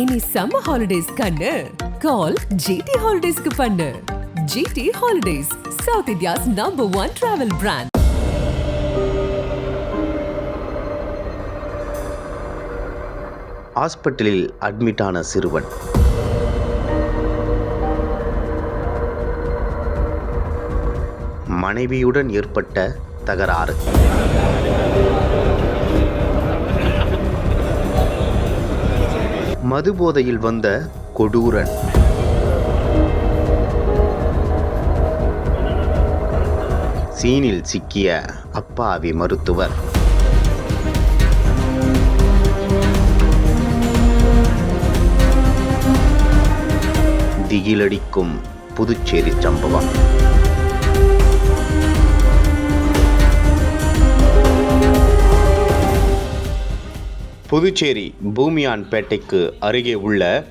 Any summer holidays கண்ணு. கால் GT ஹாலிடேஸ்க்கு பண்ணு. GT Holidays South India's number one travel brand ஹாஸ்பிட்டலில் ஆன சிறுவன். மனைவியுடன் ஏற்பட்ட தகராறு. மதுபோதையில் வந்த கொடூரன். சீனில் சிக்கிய அப்பாவி மருத்துவர். திகிலடிக்கும் புதுச்சேரி சம்பவம். புதுச்சேரி பூமியான்பேட்டைக்கு அருகே உள்ள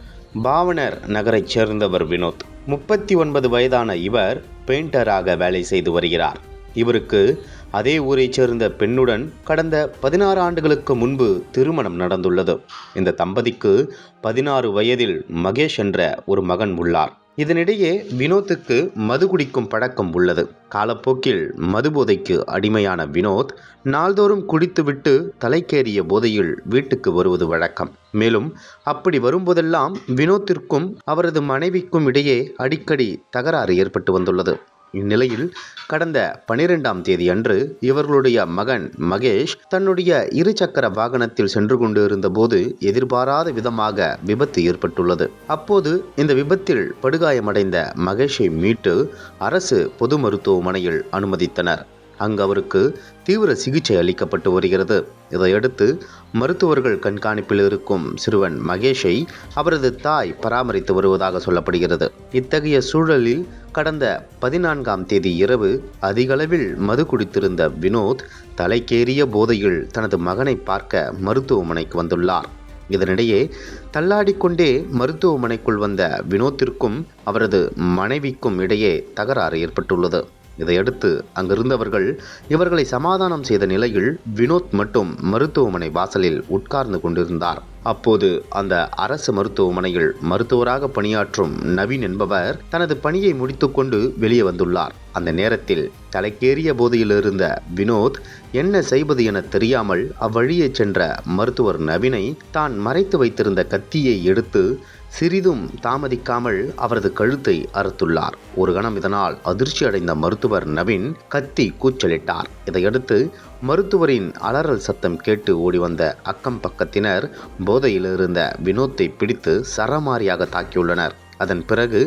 பாவனர் நகரைச் சேர்ந்தவர் வினோத். முப்பத்தி ஒன்பது வயதான இவர் பெயிண்டராக வேலை செய்து வருகிறார். இவருக்கு அதே ஊரைச் சேர்ந்த பெண்ணுடன் கடந்த பதினாறு ஆண்டுகளுக்கு முன்பு திருமணம் நடந்துள்ளது. இந்த தம்பதிக்கு பதினாறு வயதில் மகேஷ் என்ற ஒரு மகன் உள்ளார். இதனிடையே வினோத்துக்கு மது குடிக்கும் பழக்கம் உள்ளது. காலப்போக்கில் மது போதைக்கு அடிமையான வினோத் நாள்தோறும் குடித்துவிட்டு தலைக்கேறிய போதையில் வீட்டுக்கு வருவது வழக்கம். மேலும் அப்படி வரும்போதெல்லாம் வினோத்திற்கும் அவரது மனைவிக்கும் இடையே அடிக்கடி தகராறு ஏற்பட்டு வந்துள்ளது. இந்நிலையில் கடந்த பனிரெண்டாம் தேதி அன்று இவர்களுடைய மகன் மகேஷ் தன்னுடைய இருசக்கர வாகனத்தில் சென்று கொண்டு இருந்தபோது எதிர்பாராத விதமாக விபத்து ஏற்பட்டுள்ளது. அப்போது இந்த விபத்தில் படுகாயமடைந்த மகேஷை மீட்டு அரசு பொது மருத்துவமனையில் அனுமதித்தனர். அங்கு அவருக்கு தீவிர சிகிச்சை அளிக்கப்பட்டு வருகிறது. இதையடுத்து மருத்துவர்கள் கண்காணிப்பில் இருக்கும் சிறுவன் மகேஷை அவரது தாய் பராமரித்து வருவதாக சொல்லப்படுகிறது. இத்தகைய சூழலில் கடந்த பதினான்காம் தேதி இரவு அதிகளவில் மது குடித்திருந்த வினோத் தலைக்கேறிய போதையில் தனது மகனை பார்க்க மருத்துவமனைக்கு வந்துள்ளார். இதனிடையே தள்ளாடிக்கொண்டே மருத்துவமனைக்குள் வந்த வினோத்திற்கும் அவரது மனைவிக்கும் இடையே தகராறு ஏற்பட்டுள்ளது. இதையடுத்து அங்கிருந்தவர்கள் இவர்களை சமாதானம் செய்த நிலையில் வினோத் மட்டும் மருத்துவமனை வாசலில் உட்கார்ந்து கொண்டிருந்தார். அப்போது அந்த அரசு மருத்துவமனையில் மருத்துவராக பணியாற்றும் நவீன் என்பவர் தனது பணியை முடித்துக்கொண்டு வெளியே வந்துள்ளார். அந்த நேரத்தில் தலைக்கேறிய போதையில் இருந்த வினோத் என்ன செய்வது என தெரியாமல் அவ்வழியே சென்ற மருத்துவர் நவீனை தான் மறைத்து வைத்திருந்த கத்தியை எடுத்து சிறிதும் தாமதிக்காமல் அவரது கழுத்தை அறுத்துள்ளார். ஒரு கணம் இதனால் அதிர்ச்சி அடைந்த மருத்துவர் நவீன் கத்தி கூச்சலிட்டார். இதையடுத்து மருத்துவரின் அலறல் சத்தம் கேட்டு ஓடி வந்த அக்கம் பக்கத்தினர் போதையில் இருந்த வினோத்தை பிடித்து சரமாரியாக தாக்கியுள்ளனர். அதன் பிறகு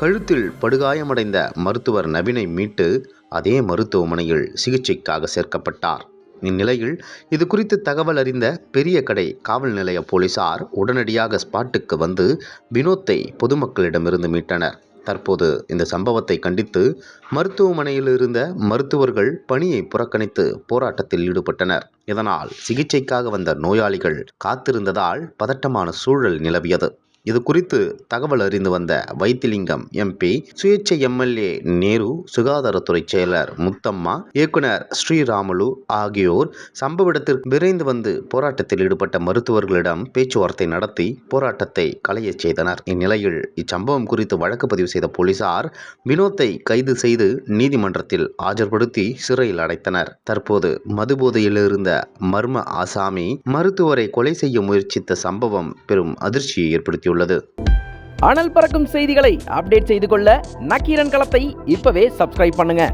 கழுத்தில் படுகாயமடைந்த மருத்துவர் நவீனை மீட்டு அதே மருத்துவமனையில் சிகிச்சைக்காக சேர்க்கப்பட்டார். இந்நிலையில் இது குறித்து தகவல் அறிந்த பெரிய கடை காவல் நிலைய போலீசார் உடனடியாக ஸ்பாட்டுக்கு வந்து வினோத்தை பொதுமக்களிடமிருந்து மீட்டனர். தற்போது இந்த சம்பவத்தை கண்டித்து மருத்துவமனையில் இருந்த மருத்துவர்கள் பணியை புறக்கணித்து போராட்டத்தில் ஈடுபட்டனர். இதனால் சிகிச்சைக்காக வந்த நோயாளிகள் காத்திருந்ததால் பதட்டமான சூழல் நிலவியது. இது குறித்து தகவல் அறிந்து வந்த வைத்திலிங்கம் எம்பி சுயேட்சை எம்எல்ஏ நேரு சுகாதாரத்துறை செயலர் முத்தம்மா இயக்குனர் ஸ்ரீராமுலு ஆகியோர் சம்பவ இடத்திற்கு விரைந்து வந்து போராட்டத்தில் ஈடுபட்ட மருத்துவர்களிடம் பேச்சுவார்த்தை நடத்தி போராட்டத்தை கலையச் செய்தனர். இந்நிலையில் இச்சம்பவம் குறித்து வழக்கு பதிவு செய்த போலீசார் வினோத்தை கைது செய்து நீதிமன்றத்தில் ஆஜர்படுத்தி சிறையில் அடைத்தனர். தற்போது மதுபோதையில் இருந்த மர்ம ஆசாமி மருத்துவரை கொலை செய்ய முயற்சித்த சம்பவம் பெரும் அதிர்ச்சியை ஏற்படுத்தியுள்ளது. அனல் பறக்கும் செய்திகளை அப்டேட் செய்து கொள்ள நக்கீரன் களத்தை இப்பவே சப்ஸ்கிரைப் பண்ணுங்க.